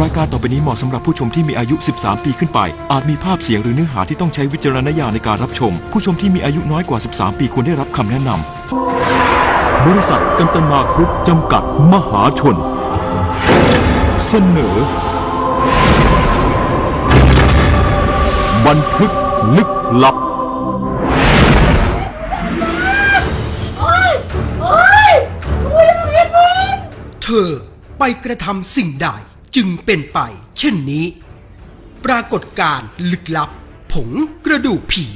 รายการต่อไปนี้เหมาะสำหรับผู้ชมที่มีอายุ 13 ปีขึ้นไป อาจมีภาพเสียงหรือเนื้อหาที่ต้องใช้วิจารณญาณในการรับชม ผู้ชมที่มีอายุน้อยกว่า 13 ปีควรได้รับคำแนะนำ บริษัทกันตนากรุ๊ปจำกัดมหาชน เสนอ บันทึกลึกลับเธอไปกระทำสิ่งใด จึงเป็นไป เช่นนี้ ปรากฏการ์ลึกลับ ผงกระดูกผี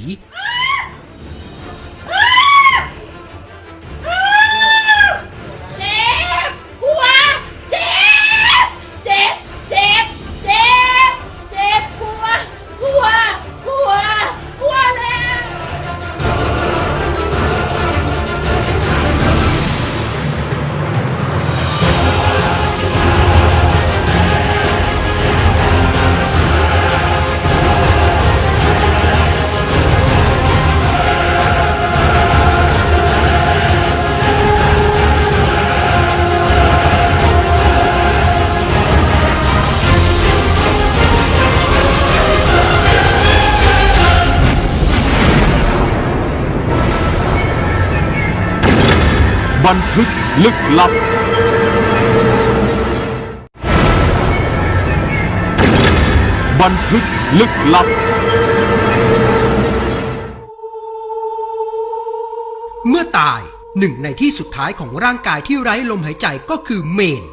ลึกลับ บันทึกลึกลับ เมื่อตายหนึ่งในที่สุดท้ายของร่างกายที่ไร้ลมหายใจก็คือเมน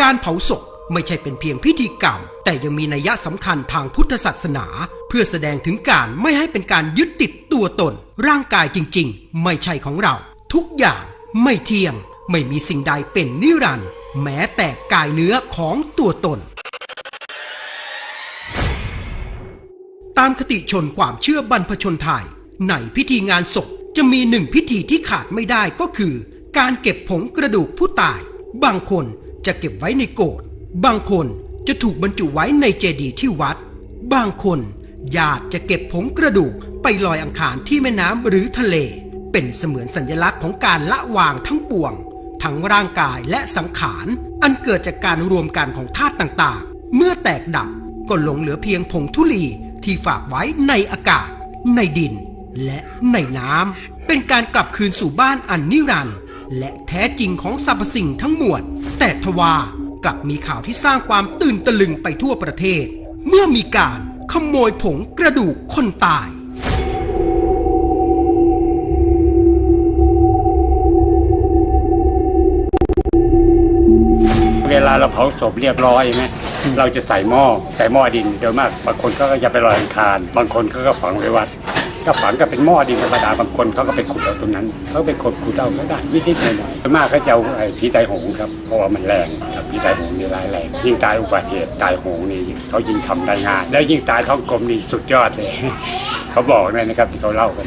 การเผาศพไม่ใช่เป็นเพียงพิธีกรรม แต่ยังมีนัยสำคัญทางพุทธศาสนา เพื่อแสดงถึงการไม่ให้เป็นการยึดติดตัวตน ร่างกายจริง ๆ ไม่ใช่ของเรา ทุกอย่างไม่เที่ยง ไม่มีสิ่งใดเป็นนิรันดร์แม้แต่กายเนื้อของตัวตน ตามคติชนความเชื่อบรรพชนไทย ในพิธีงานศพจะมีหนึ่งพิธีที่ขาดไม่ได้ก็คือ การเก็บผงกระดูกผู้ตาย บางคนจะเก็บไว้ในโกรธบางคนจะถูกบรรจุไว้ในเจดีย์ที่วัด บางคนญาติจะเก็บผงกระดูกไปลอยอังคารที่แม่น้ำหรือทะเล เป็นเสมือนสัญลักษณ์ของการละวางทั้งปวง ทั้งร่างกายและสังขาร อันเกิดจากการรวมกันของธาตุต่างๆ เมื่อแตกดับก็หลงเหลือเพียงผงธุลีที่ฝากไว้ในอากาศ ในดิน และในน้ำเป็นการกลับคืนสู่บ้านอันนิรันดร์และแท้จริงของสรรพสิ่งทั้งมวลแต่ทว่ากลับมีข่าวที่สร้างความตื่นตะลึงไปทั่วประเทศ เมื่อมีการขโมยผงกระดูกคนตาย เวลาเราเผาศพเรียบร้อยไหมเราจะใส่หม้อใส่หม้อดินโดยมากบางคนเขาก็จะไปลอยอังคาร บางคนเขาก็ฝังไว้วัดก็ฝังก็เป็นหม้อดินธรรมดาบางคนเขาก็ไปขุดเอาตรงนั้นเขาไปขุดขุดเอาก็ได้นิดๆหน่อยๆโดยมากเขาจะเอาไอ้ผีตายโหงครับเพราะว่ามันแรงครับผีตายโหงนี่ร้ายแรงยิ่งตายอุบัติเหตุตายโหงนี่เขายิ่งทำได้ง่ายแล้วยิ่งตายท้องกลมนี่สุดยอดเลย เขาบอกเลยนะครับที่เขาเล่ากัน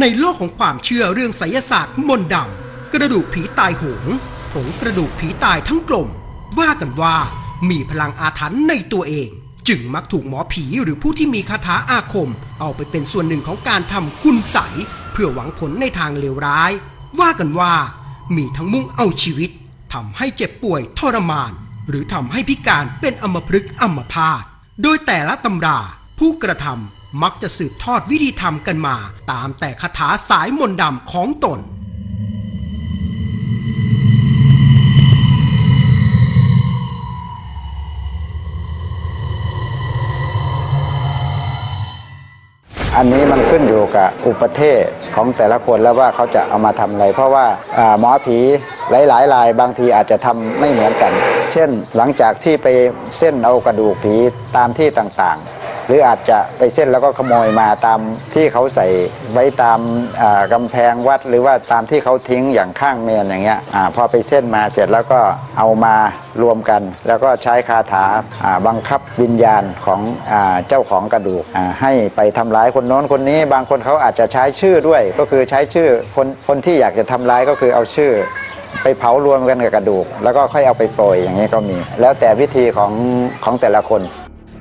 ในโลกของความเชื่อเรื่องไสยศาสตร์มนต์ดำกระดูกผีตายโหง ผงกระดูกผีตายทั้งกลม ว่ากันว่ามีพลังอาถรรพ์ในตัวเอง จึงมักถูกหมอผีหรือผู้ที่มีคาถาอาคม เอาไปเป็นส่วนหนึ่งของการทำคุณใสยเพื่อหวังผลในทางเลวร้าย ว่ากันว่า มีทั้งมุ่งเอาชีวิตทำให้เจ็บป่วยทรมาน หรือทำให้พิการเป็นอมพฤกษ์อมพาตโดยแต่ละตำราผู้กระทำมักจะสืบทอดวิธีทำกันมา ตามแต่คาถาสายมนต์ดำของตน อุปเทศของแต่ละคนแล้วว่าเขาจะเอามาทำอะไร เพราะว่าหมอผีหลายๆราย บางทีอาจจะทำไม่เหมือนกัน เช่นหลังจากที่ไปเส้นเอากระดูกผีตามที่ต่างๆ หรืออาจจะไปเส้นแล้วก็ขโมยมาตามที่เขาใส่ไว้ตามอ่ากำแพงวัด หรือว่าตามที่เขาทิ้งอย่างข้างเมนอย่างเงี้ยอพอไปเส้นมาเสร็จแล้วก็เอามารวมกัน แล้วก็ใช้คาถาบังคับวิญญาณของอเจ้าของกระดูกให้ไปทำร้ายคนโน้นคนนี้ บางคนเขาอาจจะใช้ชื่อด้วย ก็คือใช้ชื่อคนคนที่อยากจะทำร้ายก็คือเอาชื่อไปเผารวมกันกับกระดูก แล้วก็ค่อยเอาไปโปรยอย่างนี้ก็มี แล้วแต่วิธีของของแต่ละคน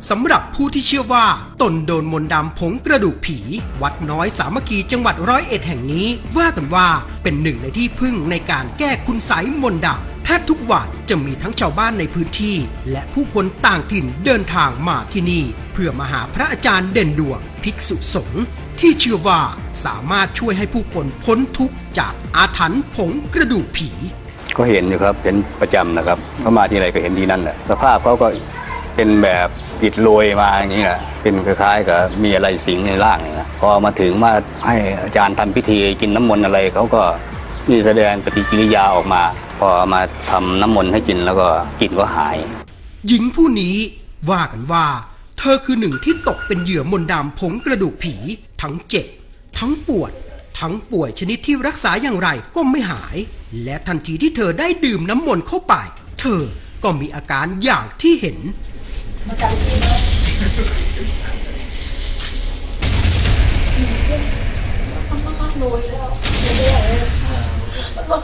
สำหรับผู้ที่เชื่อว่า ตนโดนมนต์ดำผงกระดูกผี วัดน้อยสามัคคีจังหวัดร้อยเอ็ดแห่งนี้ ว่ากันว่าเป็นหนึ่งในที่พึ่งในการแก้คุณไสยมนต์ดำแทบทุกวันจะมีทั้งชาวบ้านในพื้นที่ และผู้คนต่างถิ่นเดินทางมาที่นี่ เพื่อมาหาพระอาจารย์เด่นดวงภิกษุสงฆ์ที่เชื่อว่าสามารถช่วยให้ผู้คนพ้นทุกข์จากอาถรรพ์ผงกระดูกผี ก็เห็นอยู่ครับเห็นประจำนะครับเขามาที่ไหนก็เห็นที่นั่นแหละสภาพเขาก็ เป็นแบบอิดโรยมาอย่างนี้แหละเป็นคล้ายๆกับมีอะไรสิงในร่างเนี่ยนะพอมาถึงมาให้อาจารย์ทำพิธีกินน้ำมนต์อะไรเขาก็มีแสดงปฏิกิริยาออกมา พอมาทำน้ำมนต์ให้กินแล้วก็กลิ่นก็หาย หญิงผู้นี้ว่ากันว่า เธอคือหนึ่งที่ตกเป็นเหยื่อมนต์ดำผงกระดูกผี ทั้งเจ็บ ทั้งปวด ทั้งป่วยชนิดที่รักษาอย่างไรก็ไม่หาย และทันทีที่เธอได้ดื่มน้ำมนต์เข้าไป เธอก็มีอาการอย่างที่เห็น มันเ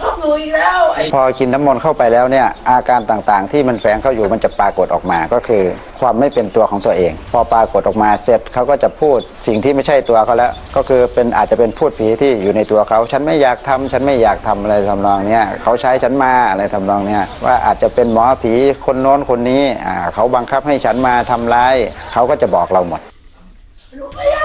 ข้าหนูอีกแล้วไอ้พอกินน้ำมนต์เข้าไปแล้วเนี่ยอาการต่างๆ ที่มันแฝงเข้าอยู่มันจะปรากฏออกมาก็คือ ความไม่เป็นตัวของตัวเอง พอปรากฏออกมาเสร็จเขาก็จะพูดสิ่งที่ไม่ใช่ตัวเขาแล้ว ก็คือเป็นอาจจะเป็นพูดผีที่อยู่ในตัวเขาฉันไม่อยากทำฉันไม่อยากทำอะไรทำนองเนี้ยเขาใช้ฉันมาอะไรทำนองเนี้ยว่าอาจจะเป็นหมอผีคนโน้นคนนี้อ่าเขาบังคับให้ฉันมาทำร้ายเขาก็จะบอกเราหมด หนูไม่อยาก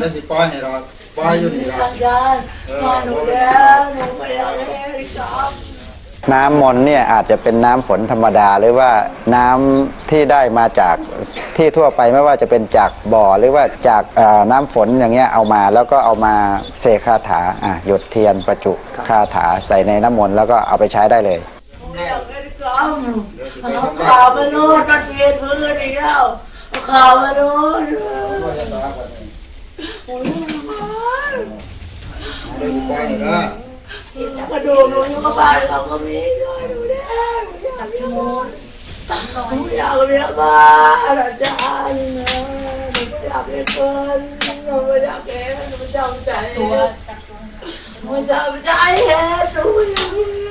ได้สิป้อยให้เราป้อยอยู่นี่รอาจารย์มาหนูแล้วหนูไม่อยากเล่นกับน้ำมนเนี่ยอาจจะเป็นน้ำฝนธรรมดา หรือว่าน้ำที่ได้มาจากที่ทั่วไปไม่ว่าจะเป็นจากบ่อ หรือว่าจากน้ำฝนอย่างเงี้ยเอามาแล้วก็เอามาเสกคาถาอะหยดเทียนประจุคาถาใส่ในน้ำมนแล้วก็เอาไปใช้ได้เลยข่าวมาโน่นตะเกียนพื้นอีกแล้วข่าวมาโน่ นโอ้ยได้สิป้อยให้เด้อกระดูกหนูอยู่กับบ้านเราก็มีด้วยหนูแดงหนูอยากเลี้ยงมันหนูอยากเลี้ยงบ้านอาจารย์นะหนูไม่อยากเลี้ยงเกินหนูไม่อยากเลี้ยงหนูจำใจตัวหนูจำใจเห็นหนูไม่อยากเลี้ยง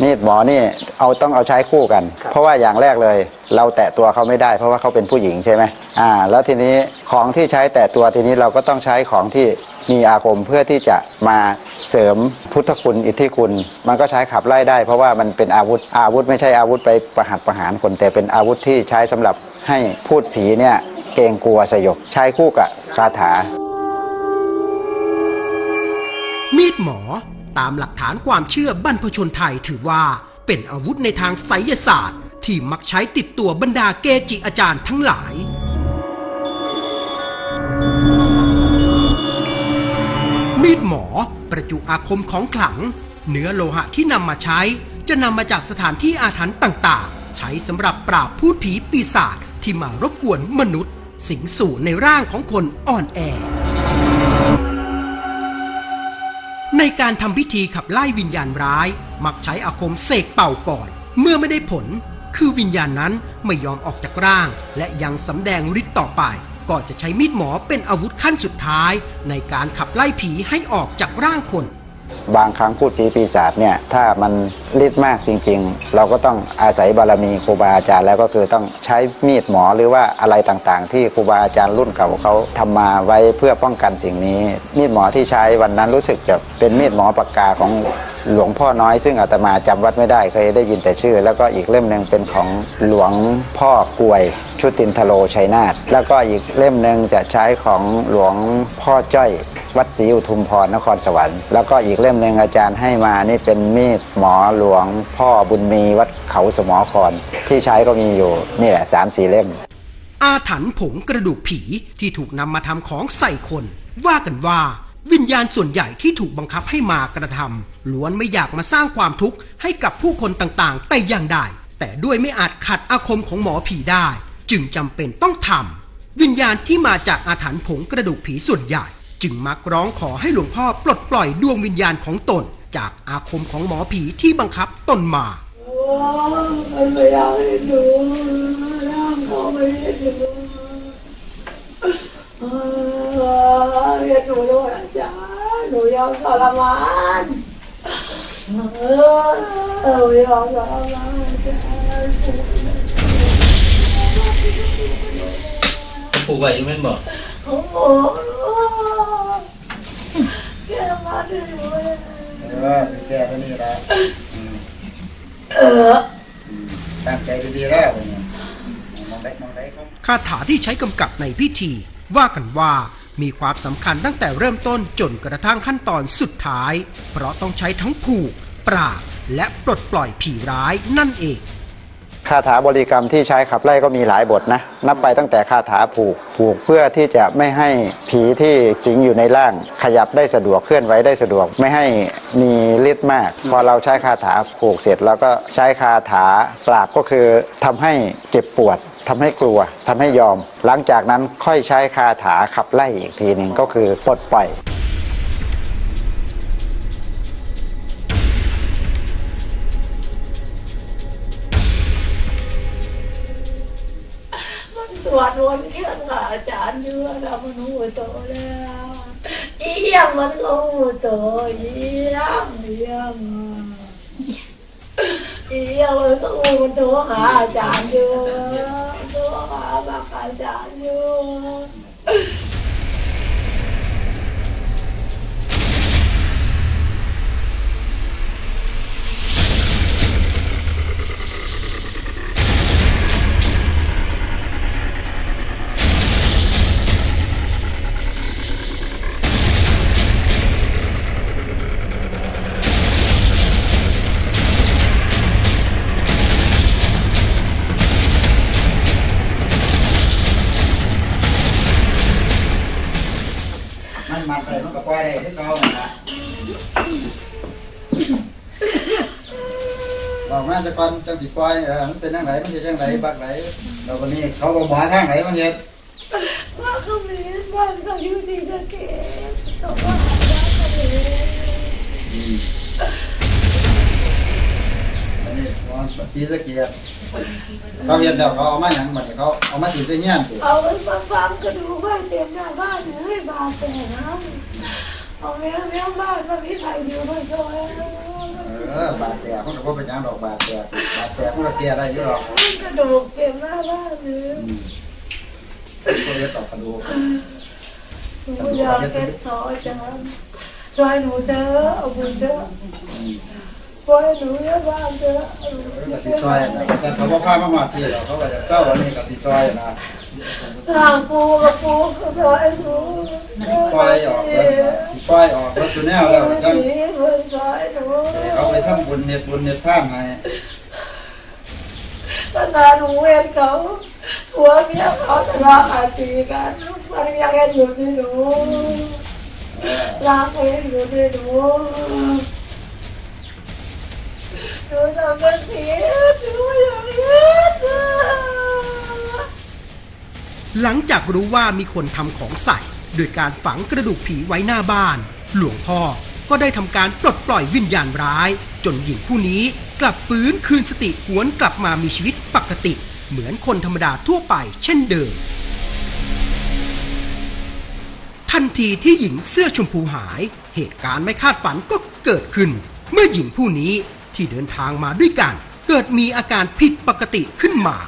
มีดหมอนี่เอาต้องเอาใช้คู่กัน เพราะว่าอย่างแรกเลย เราแตะตัวเขาไม่ได้ เพราะว่าเขาเป็นผู้หญิงใช่ไหมอ่า แล้วทีนี้ของที่ใช้แตะตัวทีนี้เราก็ต้องใช้ของที่มีอาคมเพื่อที่จะมาเสริมพุทธคุณอิทธิคุณ มันก็ใช้ขับไล่ได้ เพราะว่ามันเป็นอาวุธอาวุธไม่ใช่อาวุธไปประหัตประหารคนแต่เป็นอาวุธที่ใช้สำหรับให้พูดผีเนี่ยเกรงกลัวสยบใช้คู่กับคาถา มีดหมอ ตามหลักฐานความเชื่อบรรพชนไทยถือว่า เป็นอาวุธในทางไสยศาสตร์ ที่มักใช้ติดตัวบรรดาเกจิอาจารย์ทั้งหลาย มีดหมอประจุอาคมของขลัง เนื้อโลหะที่นำมาใช้ จะนำมาจากสถานที่อาถรรพ์ต่างๆ ใช้สำหรับปราบพูดผีปีศาจที่มารบกวนมนุษย์ สิงสู่ในร่างของคนอ่อนแอ ในการทำพิธีขับไล่วิญญาณร้าย มักใช้อาคมเสกเป่าก่อน เมื่อไม่ได้ผล คือวิญญาณนั้นไม่ยอมออกจากร่าง และยังสำแดงฤทธิ์ต่อไปก็จะใช้มีดหมอเป็นอาวุธขั้นสุดท้าย ในการขับไล่ผีให้ออกจากร่างคน บางครั้งพูดผีปีศาจเนี่ยถ้ามันฤทธิ์มากจริง ๆ เราก็ต้องอาศัยบารมีครูบาอาจารย์แล้วก็คือต้องใช้มีดหมอหรือว่าอะไรต่างๆ ที่ครูบาอาจารย์รุ่นเก่าเขาทำมาไว้เพื่อป้องกันสิ่งนี้ มีดหมอที่ใช้วันนั้นรู้สึกจะเป็นมีดหมอปากกาของหลวงพ่อน้อยซึ่งอาตมาจำวัดไม่ได้เคยได้ยินแต่ชื่อ แล้วก็อีกเล่มหนึ่งเป็นของหลวงพ่อกวย ชุตินทโลชัยนาทแล้วก็อีกเล่มหนึ่งจะใช้ของหลวงพ่อจ้อย วัดศรีอุทุมพรนครสวรรค์แล้วก็อีกเล่มหนึ่งอาจารย์ให้มานี่เป็นมีดหมอหลวง พ่อบุญมีวัดเขาสมอคร ที่ใช้ก็มีอยู่นี่แหละสามสี่เล่ม อาถรรพ์ผงกระดูกผีที่ถูกนำมาทำของใส่คน ว่ากันว่าวิญญาณส่วนใหญ่ที่ถูกบังคับให้มากระทำล้วนไม่อยากมาสร้างความทุกข์ให้กับผู้คนต่างๆ แต่อย่างใดแต่ด้วยไม่อาจขัดอาคมของหมอผีได้ จึงจำเป็นต้องทำวิญญาณที่มาจากอาถรรพ์ผงกระดูกผีส่วนใหญ่ จึงมักร้องขอให้หลวงพ่อปลดปล่อยดวงวิญญาณของตน จากอาคมของหมอผีที่บังคับตนมาโอ้มันไม่อยากให้ดูร่างขาไม่ให้ดูเออเรียนหนูด้วยอาจารย์หนูยอมทรมานเออหนูยอมทรมานอาจารย์ปลูกไว้ยังไม่บอกโอ้โห อสิแก้ตัวนี้ละอืมเอออืมตั้งใจดีๆแล้วเนี่ยมองได้มองได้ครับคาถาที่ใช้กำกับในพิธี ว่ากันว่ามีความสำคัญตั้งแต่เริ่มต้นจนกระทั่งขั้นตอนสุดท้าย เพราะต้องใช้ทั้งผูก ปราบ และปลดปล่อยผีร้ายนั่นเองคาถาบริกรรมที่ใช้ขับไล่ก็มีหลายบทนะ นับไปตั้งแต่คาถาผูก ผูกเพื่อที่จะไม่ให้ผีที่สิงอยู่ในร่าง ขยับได้สะดวกเคลื่อนไหวได้สะดวก ไม่ให้มี ฤทธิ์มาก พอเราใช้คาถาผูกเสร็จแล้วก็ใช้คาถาปราบก็คือทำให้เจ็บปวดทำให้กลัวทำให้ยอม หลังจากนั้นค่อยใช้คาถาขับไล่อีกทีหนึ่งก็คือปลดปล่อยมันตรวจวนเครื่องกับอาจารย์เยอะแล้วมันหูโตแล้ว ยี่ยมมันก็หูโตเอี่ยมเยี่ยมเอี่ยมมันก็หูโตหาอาจารย์เยอะโตหาบักอาจารย์เย กมาจะก่อนจังสิปล่อยเออมันเป็นจังไงมันจะจังไงบักไหนแล้ววันนี้เขาบอกหมอทางไหนมันเฮ็ดว่าเขามีบ้านเขาอยู่สีสะเกษเขาว่าบ้านเขามีอันนี้หมอสีสะเกียเขาเฮ็ดแล้วเขาเอามาหยังบัดนี้เขาเอามาติดใส่เงี้ยนติเอาไว้มาฟังกระดูกบ้านเต็มหน้าบ้านเลยบาดแต่น้ำเอาแม่แม่บ้านมาพี่ไทยอยู่มาช่วย เออบาดแผลมันก็บ่เป็นหยังดอกบาดแผลบาดแผลมันก็แก้ได้อยู่หรอกกระดูกเต็มหน้าบ้านเลยก็เฮ็ดต่อกระดูกหนูอยากเก็บซอยจังช่วยหนูเถอะเอาบุญเถอะปล่อยหนูเยอะบ้านเถอะก็สิซอยนะก็ซั่นเขาบ่พามาฮอดพี่หรอกเขาก็จะเศร้าวันนี้ก็สิซอยนะ ทางปูกับปูก็ซอยหนูปล่อยออกเบิดสิปล่อยออกเบิดซุแนวแล้วจังเอาไปทำบุญเฮ็ดบุญเฮ็ดทานให้ตนนั้นหนูเห็นเขาหัวเมียเขาทะเลาะกันตีกันมันยังเห็นอยู่ที่หนูรักเห็นอยู่ที่หนูหนูทำเป็นผีหนูอย่ากเห็น หลังจากรู้ว่ามีคนทำของใส่ โดยการฝังกระดูกผีไว้หน้าบ้าน หลวงพ่อก็ได้ทำการปลดปล่อยวิญญาณร้าย จนหญิงผู้นี้กลับฟื้นคืนสติหวนกลับมามีชีวิตปกติ เหมือนคนธรรมดาทั่วไปเช่นเดิม ทันทีที่หญิงเสื้อชมพูหาย เหตุการณ์ไม่คาดฝันก็เกิดขึ้น เมื่อหญิงผู้นี้ที่เดินทางมาด้วยกัน เกิดมีอาการผิดปกติขึ้นมา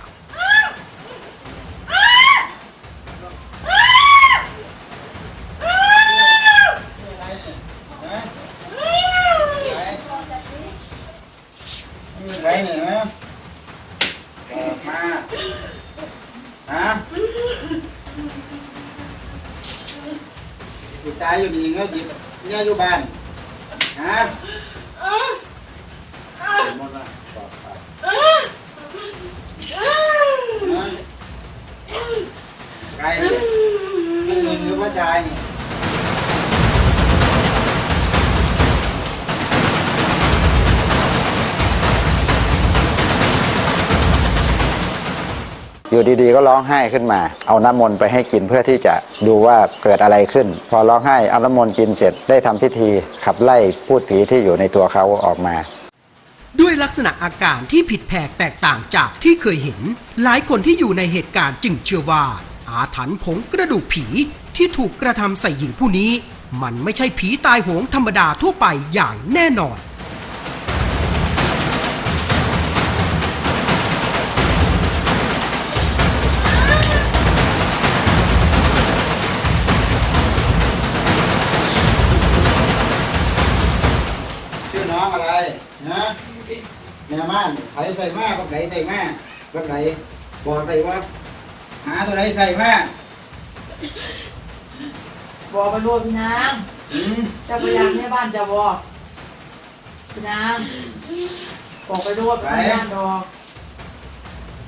อยู่ดีๆ ก็ร้องไห้ขึ้นมา เอาน้ำมนต์ไปให้กินเพื่อที่จะดูว่าเกิดอะไรขึ้น พอร้องไห้เอาน้ำมนต์กินเสร็จได้ทำพิธีขับไล่พูดผีที่อยู่ในตัวเขาออกมา ด้วยลักษณะอาการที่ผิดแผกแตกต่างจากที่เคยเห็น หลายคนที่อยู่ในเหตุการณ์จึงเชื่อว่า อาถรรพ์ผงกระดูกผีที่ถูกกระทำใส่หญิงผู้นี้ มันไม่ใช่ผีตายโหงธรรมดาทั่วไปอย่างแน่นอน แม่ม่านไผใส่มาบักไหนใส่มาบักไหนบอกไปว่า หาตัวไหนใส่มาบอกไปรวมพี่นางอืมเจะพยายามให้บ้านเจะบอกพี่นางบอกไปรวมพี่นางดอก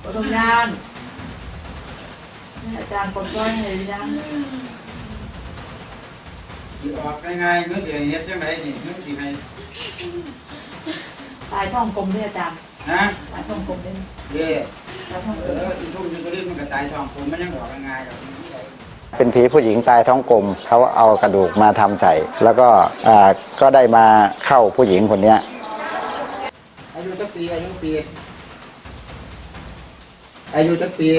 ปฐมยานให้อาจารย์กดก้อยให้พี่นางสิออกยังไงเมื่อสิให้เฮ็ดจังไดนี่เมื่อสิให้ ตายท้องกลมด้วยอาจารย์นะตายท้องกลมด้วยเด้ตายท้องเอกลมออีทุ่มอยู่สุรินทร์มันก็ตายท้องผมมันยังออกยังไงหรอกนี่ไงเป็นผีผู้หญิงตายท้องกลมเขาเอากระดูกมาทำใส่ แล้วก็อ่าก็ได้มาเข้าผู้หญิงคนเนี้ย อายุจักปีอายุปีอายุจักปี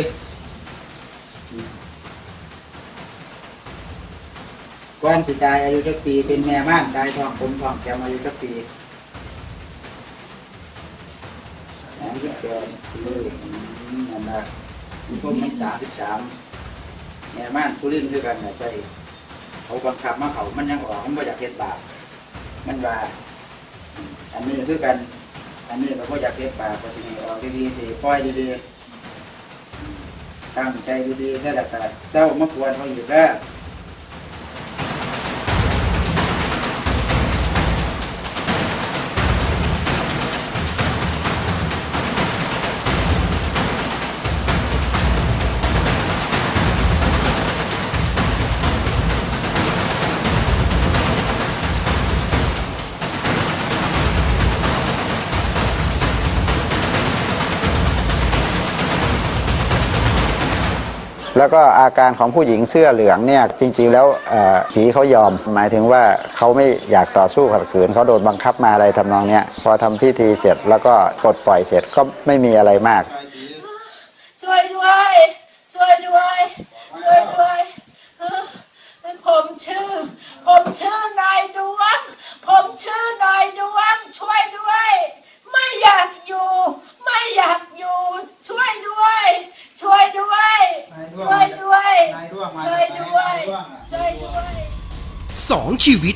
ก่อนสิตายอายุจักปีเป็นแม่ม่านตายท้องผมท้องแกมอายุจักปี สามสิบแปดปีอืมนั่นนะมีต้นมันสามสิบสามแม่ม่านสุรินทร์ด้วยกันนะใช่เขาบังคับมาเขามันยังออกมันบ่อยากเฮ็ดบาปมันว่า อันนี้คือกัน อันนี้เราก็อยากเก็บบาปก็สิออกดีๆสิปล่อยดีๆตั้งใจดีๆใช่แล้วก็เจ้ามาควรเขาอีกแล้ว แล้วก็อาการของผู้หญิงเสื้อเหลืองเนี่ยจริงๆแล้วผีเขายอม หมายถึงว่าเขาไม่อยากต่อสู้ขัดขืนเขาโดนบังคับมาอะไรทำนองเนี้ยพอทำพิธีเสร็จแล้วก็ปลดปล่อยเสร็จก็ไม่มีอะไรมาก ช่วยด้วยช่วยด้วยช่วยด้วยเออผมชื่อ ผมชื่อนายดวง ผมชื่อนายดวง ช่วยด้วย ไม่อยากอยู่ ไม่อยากอยู่ ช่วยด้วย ช่วยด้วย นายด้วงช่วยด้วย นายด้วงมาช่วยด้วย นายด้วงอะ ช่วยด้วย สองชีวิต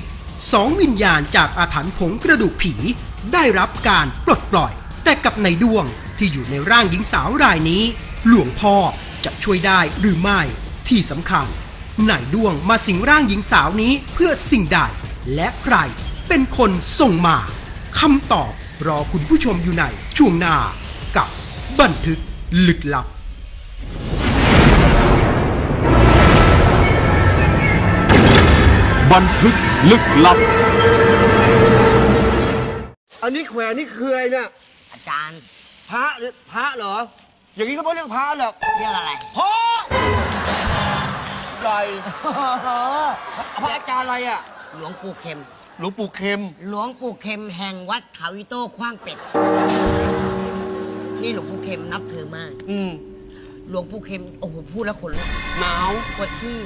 สองวิญญาณจากอาถรรพ์ผงกระดูกผี ได้รับการปลดปล่อย แต่กับในดวงที่อยู่ในร่างหญิงสาวรายนี้ หลวงพ่อจะช่วยได้หรือไม่ ที่สำคัญนายดวงมาสิงร่างหญิงสาวนี้เพื่อสิ่งใด และใครเป็นคนส่งมาคำตอบรอคุณผู้ชมอยู่ในช่วงหน้ากับบันทึกลึกลับ บันทึกลึกลับ อันนี้แขวนนี่คืออะไรเนี่ย อาจารย์พระหรือพระเหรอ อย่างนี้ก็ไม่เรียกพระหรอกเรียกอะไรพ่ออะไรพระอาจารย์อะไรอะ หลวงปู่เข็ม หลวงปู่เข็ม หลวงปู่เข็มแห่งวัดเขาอิโต้ขว้างเป็ด นี่หลวงปู่เข็มนับถือมาก อืมหลวงปู่เข็ม โอ้โห พูดแล้วขนลุกหนาวปวดที่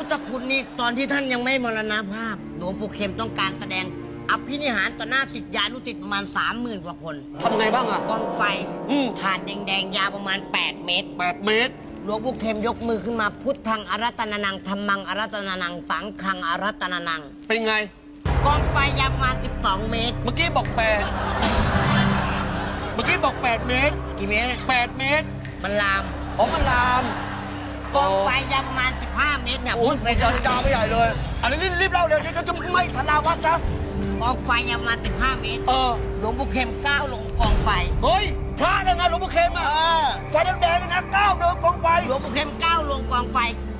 พุทธคุณนี่ตอนที่ท่านยังไม่มรณภาพหลวงปู่เข็มต้องการแสดงอภินิหารต่อหน้าติดยานุติดประมาณ 30,000 กว่าคนทำไงบ้างอะกองไฟอืมถาดแดงๆ ยาวประมาณ 8 เมตรแปดเมตร หลวงปู่เข็มยกมือขึ้นมาพุทธังอารัตนานังธรรมังอารัตนานังสังฆังอารัตนานัง เป็นไง กองไฟยาวประมาณ 12 เมตร เมื่อกี้บอกแปดเมื่อกี้บอกแปดเมตร กี่เมตรอะแปดเมตร มันลาม อ๋อมันลาม กองไฟยาวประมาณ 15 เมตรเนี่ยโอ้พูยดไปไปจาจาไม่ใหญ่เลย อันนี้รีบเล่าเร็วฉันจะไม่สลาวัดนะกองไฟยาวประมาณ 15 เมตร เออ หลวงปู่เข็มก้าวลงกองไฟ เฮ้ยพระนะงานหลวงปู่เข็มอะเออไฟแดงๆนะก้าวเดินกองไฟ หลวงปู่เข็มก้าวลงกองไฟ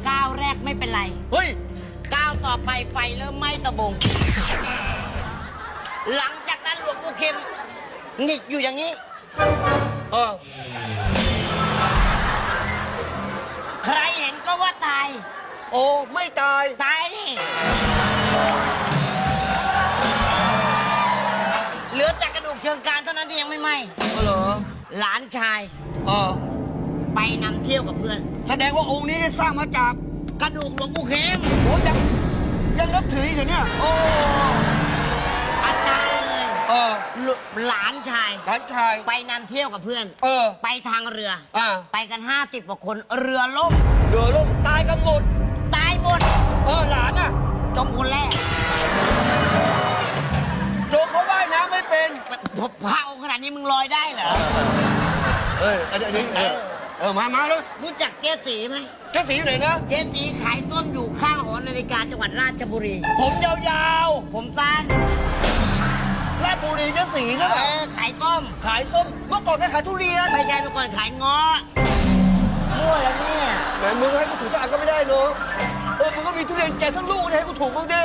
ก้าวแรกไม่เป็นไร เฮ้ยก้าวต่อไปไฟเริ่มไหม้ตะบง หลังจากนั้นหลวงปู่เข็มหงิกอยู่อย่างนี้ เออ ใครเห็นก็ว่าตาย โอ้ไม่ตาย ตายนี่เชิงการเท่านั้นที่ยังไม่ไหม้ก็เหรอหลานชายเออไปนำเที่ยวกับเพื่อน แสดงว่าองค์นี้ได้สร้างมาจาก กระดูกหลวงปู่เข็มโอ้ยังยังนับถืออีกเหรอเนี่ย โอ้อาจารย์ เลยเออหลหลานชาย หลานชาย ไปนำเที่ยวกับเพื่อน เออ ไปทางเรืออ่าไปกันห้าสิบกว่าคนเรือล่มเดือดล่มตายกันหมดตายหมดเออหลานอะจมคนแรกโจมเขาว่ายน้ำไม่เป็นพพระองค์ขนาดนี้มึงลอยได้เหรอ เอออันนี้เออ เออ มามาเลยรู้จักเจ๊สีไหม เจ้าสีอยู่ไหนนะ เจ๊สีขายต้มอยู่ข้างหอนาฬิกาจังหวัดราชบุรี ผมยาวผมสั้นๆราช บุรีเจ้าสีใช่ไหเอมอขายต้ม ขายส้มเมื่อก่อนแกขายทุเรียนไม่ใช่เมื่อก่อนขายเงาะมั่วแล้วเนี่ย แหมมึงให้กูถูกสักอันก็ไม่ได้เนอะเออมึงก็มีทุเรียนแจกทั้งลูกให้กูถูกบ้างดิ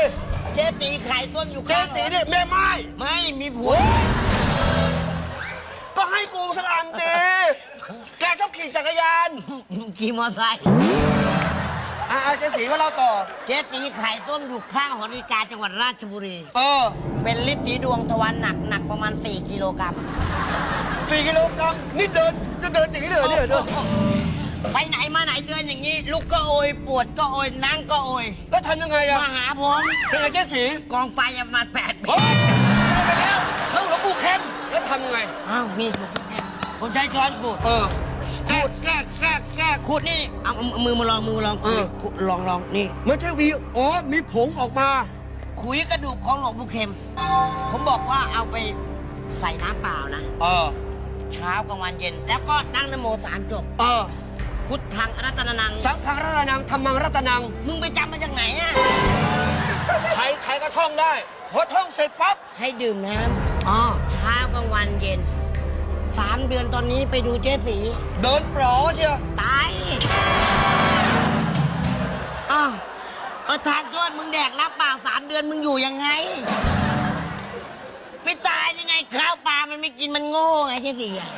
เจ๊สีขายต้มอยู่เจ๊ข้างหสีอเนี่ยแม่ไม้ไม่มีผัว ก็ให้กูสักอันดิแกชอบขี่จักรยาน ขี่มอไซค์ อ่าเจ๊สีก็เล่าต่อ เจ๊สีขายต้มอยู่ข้างหอนาฬิกาจังหวัดราชบุรี เออเป็นลิตรสีดวงทวารหนักหนักประมาณ 4 กิโลกรัมสี่กิโลกรัมนี่เดินจะเดินอย่างนี้เลยเหรอเนี่ยเดินไปไหนมาไหนเดินอย่างนี้ ลุกก็โอยปวดก็โอยนั่งก็โอยแล้วทำยังไงอะมาหาผมเป็นไงเจ๊สีกองไฟประมาณ8เมเฮ้ตยรไปแล้วแล้วหลวงปู่เข้มแล้วทำไงอ้าวมีดผมใช้ช้อนขูดเออ แทรกแทรกแทรกแทรกขูดนี่เอาเอาเอามือมาลองมือมาลองเออ ขูดลองลองนี่มันแค่วีอ๋อมีผงออกมา ขุยกระดูกของหลวงปู่เข็ม ผมบอกว่าเอาไปใส่น้ำเปล่านะ เออ เช้ากลางวันเย็น แล้วก็นั่งนโมสามจบ เออพุทธังอรัตนานัง สังฆรัตนังธรรมังรัตนัง มึงไปจำมาจากไหนอะใครใครก็ท่องได้ พอท่องเสร็จปั๊บให้ดื่มน้อ่าำเช้ากลางวันเย็น สามเดือนตอนนี้ไปดูเจ๊สีเดินปลอเชียวตายดิอ้าวประธานโทษมึงแดกน้ำเปล่าสามเดือนมึงอยู่ยังไง ไม่ตายยังไงข้าวปลามันไม่กินมันโง่ไงเจ๊สีอะ